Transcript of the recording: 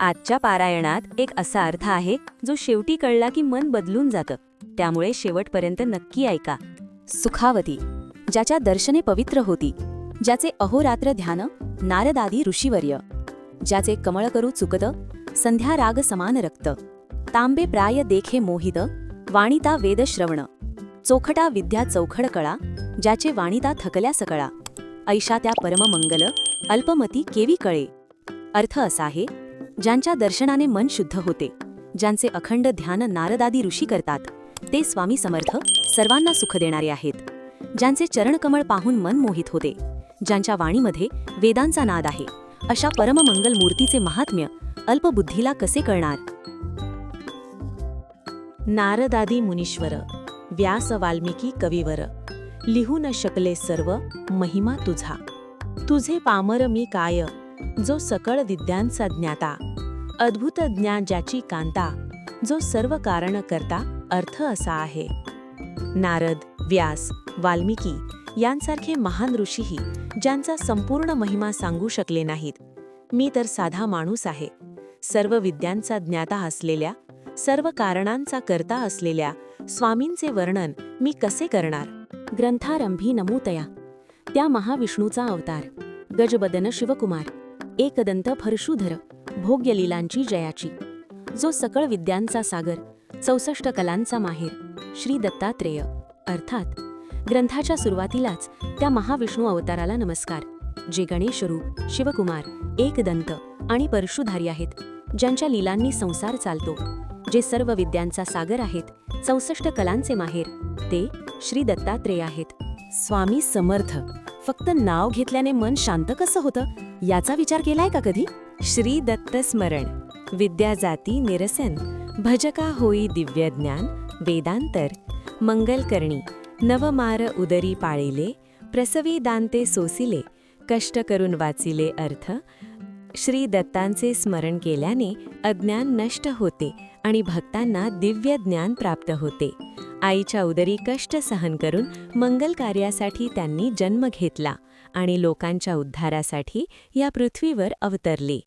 आजच्या पारायणात एक असा अर्थ आहे जो शेवटी कळला की मन बदलून जातं. त्यामुळे शेवटपर्यंत नक्की ऐका. सुखावती. ज्याच्या दर्शने पवित्र होती. ज्याचे अहोरात्र ध्यान नारदादी ऋषीवर्य. ज्याचे कमळ करू चुकत संध्या राग समान रक्त. तांबे प्राय देखे मोहित वाणिता वेद श्रवण. चोखटा विद्या चौखड कळा ज्याचे वाणिता थकल्या सकळा. ऐशा त्या परममंगल अल्पमती केवी कळे. अर्थ असा आहे ज्यांच्या दर्शनाने मन शुद्ध होते ज्यांचे अखंड ध्यान नारदादी ऋषी करतात ते स्वामी समर्थ सर्वांना सुख देणारे आहेत. ज्यांचे चरणकमळ पाहून मन मोहित होते ज्यांच्या वाणीमध्ये वेदांचा नाद आहे अशा परममंगल मूर्तीचे महात्म्य अल्पबुद्धीला कसे कळणार? नारदादी मुनीश्वर व्यास वाल्मिकी कविवर लिहू न शकले सर्व महिमा तुझा. तुझे पामर मी काय जो सकळ विद्यांचा ज्ञाता अद्भुत ज्ञान ज्याची कांता जो सर्व कारण करता अर्थ असा आहे. नारद व्यास वाल्मिकी यांसारखे महान ऋषीही ज्यांचा संपूर्ण महिमा सांगू शकले नाहीत. मी तर साधा माणूस आहे. सर्व विद्यांचा ज्ञाता असलेल्या सर्व कारणांचा करता असलेल्या स्वामींचे वर्णन मी कसे करणार? ग्रंथारंभी नमूतया. त्या महाविष्णूचा अवतार. गजबदन शिवकुमार. एकदंत फरशूधर भोग्यलीलांची जयाची जो सकळ विद्यांचा सागर चौसष्ट कलांचा माहेर श्री दत्तात्रेय. अर्थात ग्रंथाच्या सुरुवातीलाच त्या महाविष्णू अवताराला नमस्कार जे गणेशरूप शिवकुमार एकदंत आणि परशुधारी आहेत ज्यांच्या लीलांनी संसार चालतो जे सर्व विद्यांचा सागर आहेत चौसष्ट कलांचे माहेर ते श्री दत्तात्रेय आहेत. स्वामी समर्थ! फक्त नाव घेतल्याने मन शांत कसं होतं? याचा विचार केलाय का कधी? श्री दत्त स्मरण. विद्या जाती निरसन. भजका होई दिव्य ज्ञान. वेदांतर. मंगल करणी नवमार उदरी पाळिले. प्रसवी दांते सोसिले. कष्ट करून वाचिले अर्थ. श्री दत्तांचे स्मरण केल्याने अज्ञान नष्ट होते आणि भक्तांना दिव्य ज्ञान प्राप्त होते. आईच्या उदरी कष्ट सहन करून मंगल कार्यासाठी त्यांनी जन्म घेतला आणि लोकांच्या उद्धारासाठी या पृथ्वीवर अवतरली.